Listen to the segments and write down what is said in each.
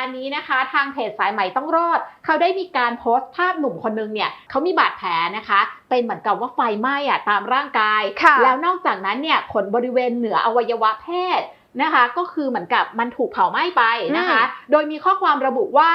การณ์นี้นะคะ ทางเพจสายใหม่ต้องรอด เขาได้มีการโพสต์ภาพหนุ่มคนนึงเนี่ยเขามีบาดแผลนะคะ เป็นเหมือนกับว่าไฟไหม้อะตามร่างกายค่ะแล้วนอกจากนั้นเนี่ยขนบริเวณเหนืออวัยวะเพศนะคะก็คือเหมือนกับมันถูกเผาไหม้ไปนะคะ โดยมีข้อความระบุว่า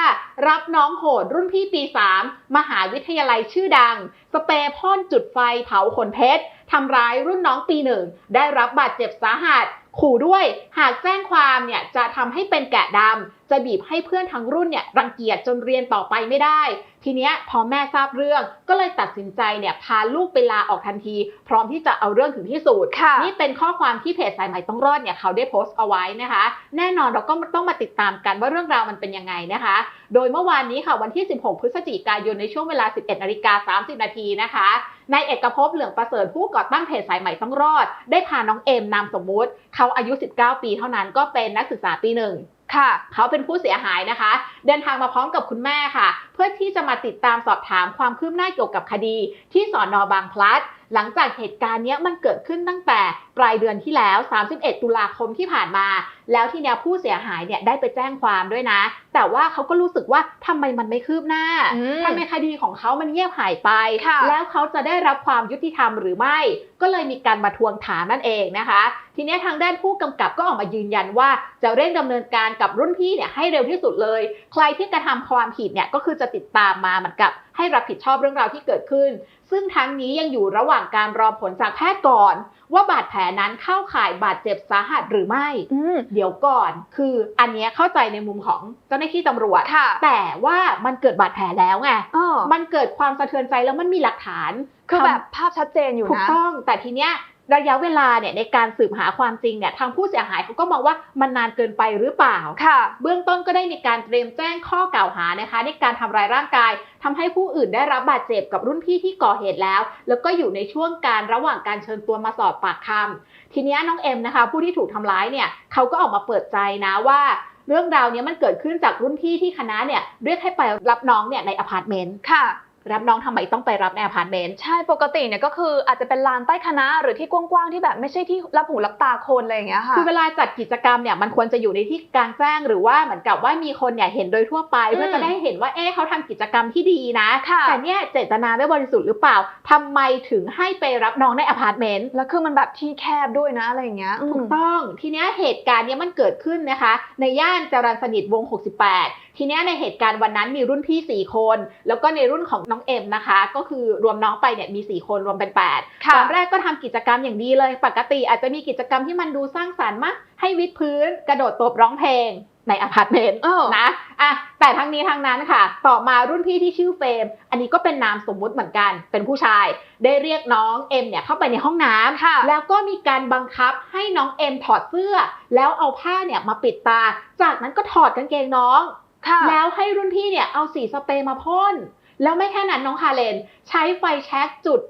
รับน้องโหดรุ่นพี่ปี 3 มหาวิทยาลัยชื่อดัง สเปรย์พ่นจุดไฟเผาขนเพชรทำร้ายรุ่นน้องปีหนึ่งได้รับบาดเจ็บสาหัส ขู่ด้วยหากแจ้งความเนี่ยจะทำให้เป็นแกะดำจะบีบให้เพื่อนทั้งรุ่นเนี่ยรังเกียจจนเรียนต่อไปไม่ได้ ทีเนี้ยพอแม่ทราบเรื่องก็เลยตัดสินใจเนี่ยพาลูกไปลาออกทันที พร้อมที่จะเอาเรื่องถึงที่สุดค่ะนี่เป็นข้อความที่เพจสายใหม่ต้องรอดเนี่ยเขาได้โพสต์เอาไว้นะคะ แน่นอนเราก็ต้องมาติดตามกันว่าเรื่องราวมันเป็นยังไงนะคะ โดยเมื่อวานนี้ค่ะวันที่ 16 พฤศจิกายนในช่วงเวลา 11นาฬิกา30 นาทีนะคะนายเอกภพเหลืองประเสริฐผู้ก่อตั้งเพจสายใหม่ต้องรอด ได้พาน้องเอมนามสมมุติ เขาอายุ 19 ปีเท่านั้นก็เป็นนักศึกษาปีหนึ่ง ค่ะ เขาเป็นผู้เสียหายนะคะ เดินทางมาพร้อมกับคุณแม่ค่ะ เพื่อที่จะมาติดตามสอบถามความคืบหน้าเกี่ยวกับคดี ที่สอนอบางพลัด หลังจากเหตุการณ์นี้มันเกิดขึ้นตั้งแต่ ปลายเดือนที่แล้ว 31 ตุลาคมที่ผ่านมา แล้วทีเนี้ยผู้เสียหายเนี่ยได้ไปแจ้งความด้วยนะ แต่ว่าเขาก็รู้สึกว่าทำไมมันไม่คืบหน้าอืมทำไมคดีของเขามันเงียบหายไปค่ะแล้วเขาจะได้รับความยุติธรรมหรือไม่ ก็เลยมีการมาทวงถามนั่นเองนะคะ ทีเนี้ยทางด้านผู้กำกับก็ออกมายืนยันว่าจะเร่งดำเนินการกับรุ่นพี่เนี่ยให้เร็วที่สุดเลย ใครที่กระทำความผิดเนี่ยก็คือจะติดตามมาเหมือนกับให้รับผิดชอบเรื่องราวที่เกิดขึ้น ซึ่งทั้งนี้ยังอยู่ระหว่างการรอผลจากแพทย์ก่อน ว่าบาดแผลนั้นเข้าข่ายบาดเจ็บสาหัสหรือไม่อืมเดี๋ยวก่อนคืออันเนี้ยเข้าใจในมุมของเจ้าหน้าที่ตำรวจค่ะแต่ว่ามันเกิดบาดแผลแล้วไงเออมันเกิดความสะเทือนใจแล้วมันมีหลักฐานคือแบบภาพชัดเจนอยู่ถูกนะต้องแต่ทีเนี้ย ระยะเวลาเนี่ยในการสืบหาความจริงเนี่ยทางผู้เสียหายเขาก็มองว่ามันนานเกินไปหรือเปล่าค่ะ เบื้องต้นก็ได้มีการเตรียมแจ้งข้อกล่าวหานะคะ ในการทำร้ายร่างกายทำให้ผู้อื่นได้รับบาดเจ็บกับรุ่นพี่ที่ก่อเหตุแล้ว แล้วก็อยู่ในช่วงการระหว่างการเชิญตัวมาสอบปากคำทีเนี้ยน้องเอ็มนะคะ ผู้ที่ถูกทำร้ายเนี่ยเขาก็ออกมาเปิดใจนะว่าเรื่องราวเนี้ยมันเกิดขึ้นจากรุ่นพี่ที่คณะเนี่ยเรียกให้ไปรับน้องเนี่ยในอพาร์ตเมนต์ค่ะ รับน้องทำไมต้องไปรับในอพาร์ตเมนต์ใช่ปกติเนี่ยก็คืออาจจะเป็นลานใต้คณะหรือที่กว้างๆที่แบบไม่ใช่ที่รับหูรับตาคนอะไรอย่างเงี้ยค่ะคือเวลาจัดกิจกรรมเนี่ยมันควรจะอยู่ในที่กลางแจ้ง หรือว่าเหมือนกับว่ามีคนเนี่ยเห็นโดยทั่วไปอืมเพื่อจะได้เห็นว่าเอ๊ะเขาทำกิจกรรมที่ดีนะค่ะแต่เนี่ยเจตนาไม่บริสุทธิ์หรือเปล่าทำไมถึงให้ไปรับน้องในอพาร์ตเมนต์แล้วคือมันแบบที่แคบด้วยนะอะไรอย่างเงี้ยถูกต้องทีเนี้ยเหตุการณ์เนี้ยมันเกิดขึ้นนะคะ ในย่านจรัญสนิทวง 68 ทีเนี้ยในเหตุการณ์วันนั้นมีรุ่นพี่ 4 คน แล้วก็ในรุ่นของน้องเอ็มนะคะ ก็คือรวมน้องไปเนี่ยมี 4 คนรวมเป็น8ค่ะตอนแรกก็ทำกิจกรรมอย่างดีเลย ปกติอาจจะมีกิจกรรมที่มันดูสร้างสรรค์มากให้วิดพื้นกระโดดตบร้องเพลงในอพาร์ตเมนต์เออนะอะแต่ทั้งนี้ทั้งนั้นค่ะ ต่อมารุ่นพี่ที่ชื่อเฟรมอันนี้ก็เป็นนามสมมุติเหมือนกัน เป็นผู้ชาย ได้เรียกน้องเอ็มเนี่ยเข้าไปในห้องน้ำค่ะแล้วก็มีการบังคับให้น้องเอ็มถอดเสื้อ แล้วเอาผ้าเนี่ยมาปิดตา จากนั้นก็ถอดกางเกงน้องค่ะแล้วให้รุ่นพี่เนี่ยเอาสีสเปรย์มาพ่น แล้วไม่แค่นั้นน้องคาเลน ใช้ไฟแช็กจุด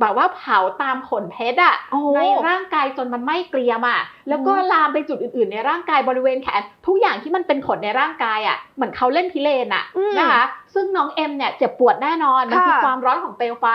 แบบว่าเผาตามขนเพชรอะโอ้ในร่างกายจนมันไหม้เกรียมอะ แล้วก็ลามไปจุดอื่นๆ ในร่างกายบริเวณแขน ทุกอย่างที่มันเป็นขนในร่างกายอะเหมือนเขาเล่นพิเรนอะอืมนะคะซึ่งน้องเอ็มเนี่ยเจ็บปวดแน่นอนมันคือค่ะความร้อนของเปลวไฟ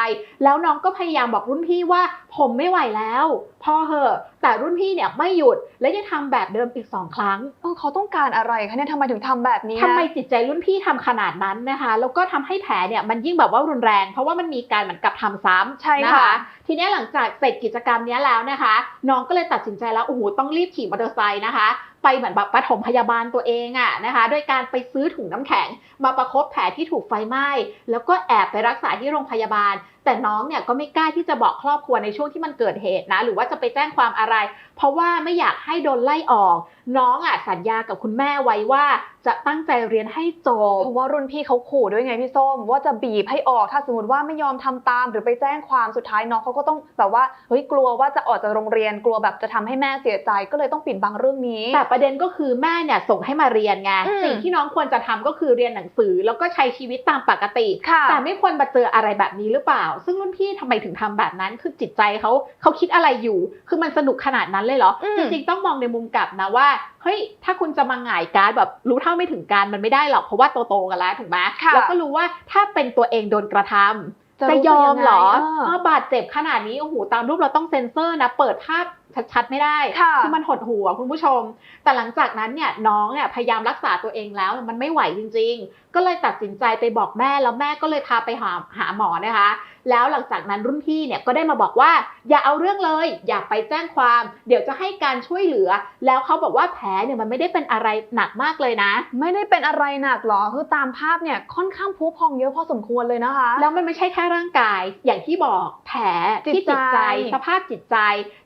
แล้วน้องก็พยายามบอกรุ่นพี่ว่าผมไม่ไหวแล้ว พอเหอะแต่รุ่นพี่เนี่ยไม่หยุดและยังทำแบบเดิมอีกสองครั้งเออเขาต้องการอะไรคะเนี่ยทำไมถึงทำแบบนี้นะทำไมจิตใจรุ่นพี่ทำขนาดนั้นนะคะ แล้วก็ทำให้แผลเนี่ยมันยิ่งแบบว่ารุนแรง เพราะว่ามันมีการเหมือนกับทำซ้ำใช่นะค่ะคะทีเนี้ยหลังจากเสร็จกิจกรรมเนี้ยแล้วนะคะ น้องก็เลยตัดสินใจแล้วโอ้โหต้องรีบขี่มอเตอร์ไซค์นะคะ ไปเหมือนแบบปฐมพยาบาลตัวเองอะนะคะโดยการไปซื้อถุงน้ำแข็ง มาประคบแผลที่ถูกไฟไหม้ แล้วก็แอบไปรักษาที่โรงพยาบาล แต่น้องเนี่ยก็ไม่กล้าที่จะบอกครอบครัวในช่วงที่มันเกิดเหตุนะ หรือว่าจะไปแจ้งความอะไร เพราะว่าไม่อยากให้โดนไล่ออก น้องอะสัญญากับคุณแม่ไว้ว่าจะตั้งใจเรียนให้จบเพราะว่ารุ่นพี่เขาขู่ด้วยไงพี่ส้มว่าจะบีบให้ออกถ้าสมมติว่าไม่ยอมทำตาม หรือไปแจ้งความสุดท้ายน้องเขาก็ต้องแบบว่าเฮ้ยกลัวว่าจะออกจากโรงเรียนกลัวแบบจะทำให้แม่เสียใจก็เลยต้องปิดบังเรื่องนี้แต่ประเด็นก็คือแม่เนี่ยส่งให้มาเรียนไงอืมสิ่งที่น้องควรจะทำก็คือเรียนหนังสือ แล้วก็ใช้ชีวิตตามปกติค่ะแต่ไม่ควรมาเจออะไรแบบนี้หรือเปล่า ซึ่งรุ่นพี่ทำไมถึงทำแบบนั้น คือจิตใจเขาเขาคิดอะไรอยู่ คือมันสนุกขนาดนั้นเลยเหรออืมจริงๆต้องมองในมุมกลับนะว่าเฮ้ยถ้าคุณจะมาหง่ายการดแบบรู้เท่าไม่ถึงการมันไม่ได้หรอกเพราะว่าโตๆกันแล้วถูกไหมค่ะแล้วก็รู้ว่าถ้าเป็นตัวเองโดนกระทำจะจะรู้สึกยอมเหรอยังไงเออเออบาดเจ็บขนาดนี้โอ้โหตามรูปเราต้องเซ็นเซอร์นะ เปิดภาพ ชัดๆไม่ได้ค่ะอมันหดหัวคุณผู้ชม แต่หลังจากนั้นเนี่ยน้องเนี่ยพยายามรักษาตัวเองแล้วมันไม่ไหวจริง ๆ ก็เลยตัดสินใจไปบอกแม่แล้วแม่ก็เลยพาไปหาหาหมอนะคะ แล้วหลังจากนั้นรุ่นพี่เนี่ยก็ได้มาบอกว่า อย่าเอาเรื่องเลย อย่าไปแจ้งความ เดี๋ยวจะให้การช่วยเหลือ แล้วเขาบอกว่าแผลเนี่ยมันไม่ได้เป็นอะไรหนักมากเลยนะ ไม่ได้เป็นอะไรหนักหรอคือตามภาพเนี่ยค่อนข้างพุพองเยอะพอสมควรเลยนะคะ แล้วมันไม่ใช่แค่ร่างกายอย่างที่บอกแผลจิตที่จิตใจใจ สภาพจิตใจ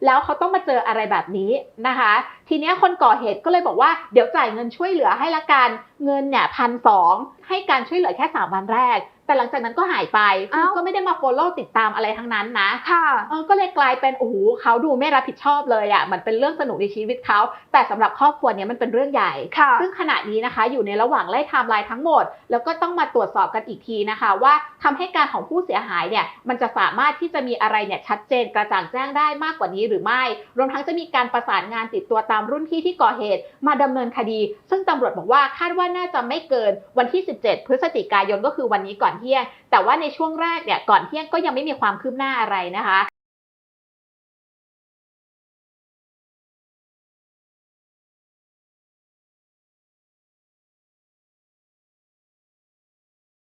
แล้วเขาต้องมาเจออะไรแบบนี้นะคะ ทีนี้คนก่อเหตุก็เลยบอกว่าเดี๋ยวจ่ายเงินช่วยเหลือให้ละกัน เงินเนี่ยพันสองให้การช่วยเหลือแค่สามวันแรก แต่หลังจากนั้นก็หายไปคือก็ไม่ได้มาโฟลโล่ติดตามอะไรทั้งนั้นนะ ค่ะเออก็เลยกลายเป็นโอ้โหเขาดูไม่รับผิดชอบเลยอะ่ะมันเป็นเรื่องสนุกในชีวิตเขา แต่สำหรับครอบครัวเนี้ยมันเป็นเรื่องใหญ่ค่ะซึ่งขณะนี้นะคะ อยู่ในระหว่างไล่ไทม์ไลน์ทั้งหมด แล้วก็ต้องมาตรวจสอบกันอีกทีนะคะ ว่าคำให้การของผู้เสียหายเนี่ยมันจะสามารถที่จะมีอะไรเนี่ยชัดเจนกระจ่างแจ้งได้มากกว่านี้หรือไม่ รวมทั้งจะมีการประสานงานติดตัวตามรุ่นพี่ที่ก่อเหตุ มาดำเนินคดี ซึ่งตำรวจบอกว่าคาดว่าน่าจะไม่เกินวันที่ 17 พฤศจิกายนก็คือวันนี้ก่อนเที่ยง แต่ว่าในช่วงแรกเนี่ยก่อนเที่ยงก็ยังไม่มีความคืบหน้าอะไรนะคะ